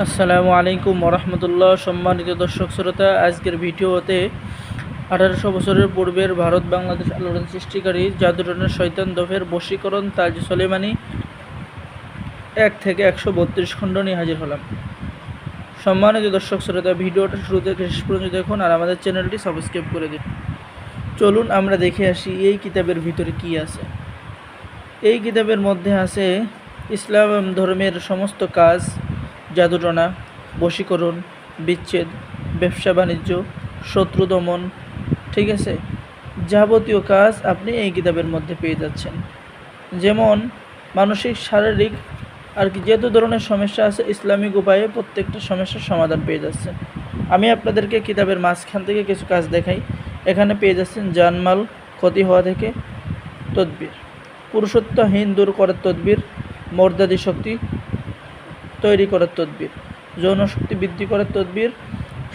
আসসালামু আলাইকুম রহমতুল্লাহ সম্মানিত দর্শক শ্রোতা, আজকের ভিডিওতে আঠারোশো বছরের পূর্বের ভারত বাংলাদেশ আলোড়ন সৃষ্টিকারী জাদুরনের শৈতান দফের বশীকরণ তাজ সলেমানি এক থেকে একশো বত্রিশ খণ্ড নিয়ে হাজির হলাম। সম্মানিত দর্শক শ্রোতা, ভিডিওটা শুরু থেকে শেষ পর্যন্ত দেখুন আর আমাদের চ্যানেলটি সাবস্ক্রাইব করে দিন। চলুন আমরা দেখে আসি এই কিতাবের ভিতরে কি আছে। এই কিতাবের মধ্যে আছে ইসলাম ধর্মের সমস্ত কাজ জাদুটনা, বশীকরণ, বিচ্ছেদ, ব্যবসা বাণিজ্য, শত্রু দমন, ঠিক আছে? যাবতীয় কাজ আপনি এই কিতাবের মধ্যে পেয়ে যাচ্ছেন। যেমন মানসিক, শারীরিক আর কি যত ধরনের সমস্যা আছে, ইসলামিক উপায়ে প্রত্যেকটা সমস্যার সমাধান পেয়ে যাচ্ছেন। আমি আপনাদেরকে কিতাবের মাঝখান থেকে কিছু কাজ দেখাই। এখানে পেয়ে যাচ্ছেন জানমাল ক্ষতি হওয়া থেকে তদবির। পুরুষত্বহীন দূর করার তদবির, মর্যাদি শক্তি তৈরি করার তদবির। যৌন শক্তি বৃদ্ধি করার তদবির।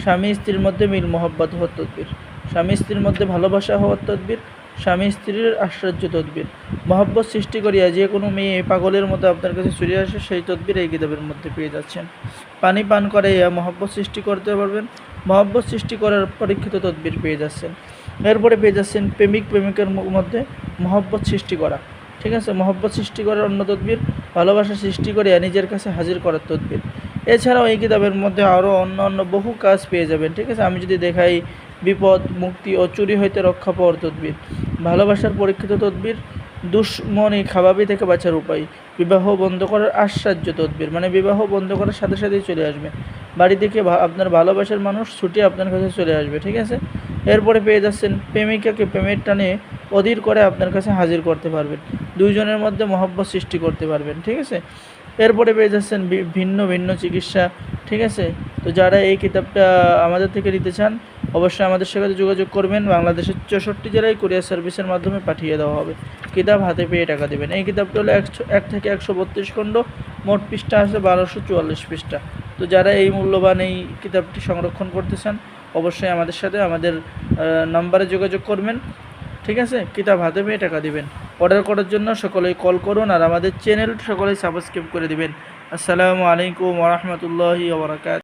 স্বামী স্ত্রীর মধ্যে মিল মহব্বত হওয়ার তদবির। স্বামী স্ত্রীর মধ্যে ভালোবাসা হওয়ার তদবির। স্বামী স্ত্রীর আশ্চর্য তদবির। মহব্বত সৃষ্টি করিয়া যে কোনো মেয়ে পাগলের মতো আপনার কাছে চলে আসে, সেই তদবির এই কিতাবের মধ্যে পেয়ে যাচ্ছেন। পানি পান করে মহব্বত সৃষ্টি করতে পারবেন। মহব্বত সৃষ্টি করার পরীক্ষিত তদবির পেয়ে যাচ্ছেন। এরপরে পেয়ে যাচ্ছেন প্রেমিক প্রেমিকের মধ্যে মহব্বত সৃষ্টি করা। ঠিক আছে? মহব্বত সৃষ্টি করার অন্য তদবির, ভালোবাসা সৃষ্টি করে নিজের কাছে হাজির করার তদবির। এছাড়াও এই কিতাবের মধ্যে আরও অন্য অন্য বহু কাজ পেয়ে যাবেন, ঠিক আছে? আমি যদি দেখাই বিপদ, মুক্তি ও চুরি হইতে রক্ষা পাওয়ার তদবির। ভালোবাসার পরীক্ষিত তদবির, দুশ্মনী খাবাবি থেকে বাঁচার উপায়। বিবাহ বন্ধ করার আশ্চর্য তদবির মানে বিবাহ বন্ধ করার সাথে সাথেই চলে আসবে। বাড়ি থেকে আপনার ভালোবাসার মানুষ ছুটে আপনার কাছে চলে আসবে, ঠিক আছে? এরপরে পেয়ে যাচ্ছেন প্রেমিকাকে প্রেমের টানে অধীর করে আপনার কাছে হাজির করতে পারবেন। দুইজনের মধ্যে মহব্বত সৃষ্টি করতে পারবেন, ঠিক আছে? এরপরে পেয়ে যাচ্ছেন ভিন্ন ভিন্ন চিকিৎসা, ঠিক আছে? তো যারা এই কিতাবটা আমাদের থেকে নিতে চান, অবশ্যই আমাদের সাথে যোগাযোগ করবেন। বাংলাদেশের চৌষট্টি জেলায় কুরিয়ার সার্ভিসের মাধ্যমে পাঠিয়ে দেওয়া হবে। কিতাব হাতে পেয়ে টাকা দেবেন। এই কিতাবটা হলো একশো, এক থেকে একশো বত্রিশ খণ্ড। মোট পৃষ্ঠা আছে বারোশো চুয়াল্লিশ পৃষ্ঠা। তো যারা এই মূল্যবান এই কিতাবটি সংরক্ষণ করতে চান, অবশ্যই আমাদের সাথে আমাদের নাম্বারে যোগাযোগ করবেন। ঠিক আছে? কিতাব হাতে পেয়ে টাকা দিবেন। অর্ডার করার জন্য সকলেই কল করুন আর আমাদের চ্যানেল সকলেই সাবস্ক্রাইব করে দিবেন। আসসালামু আলাইকুম ওরহমতুল্লাহি ওবরাকাত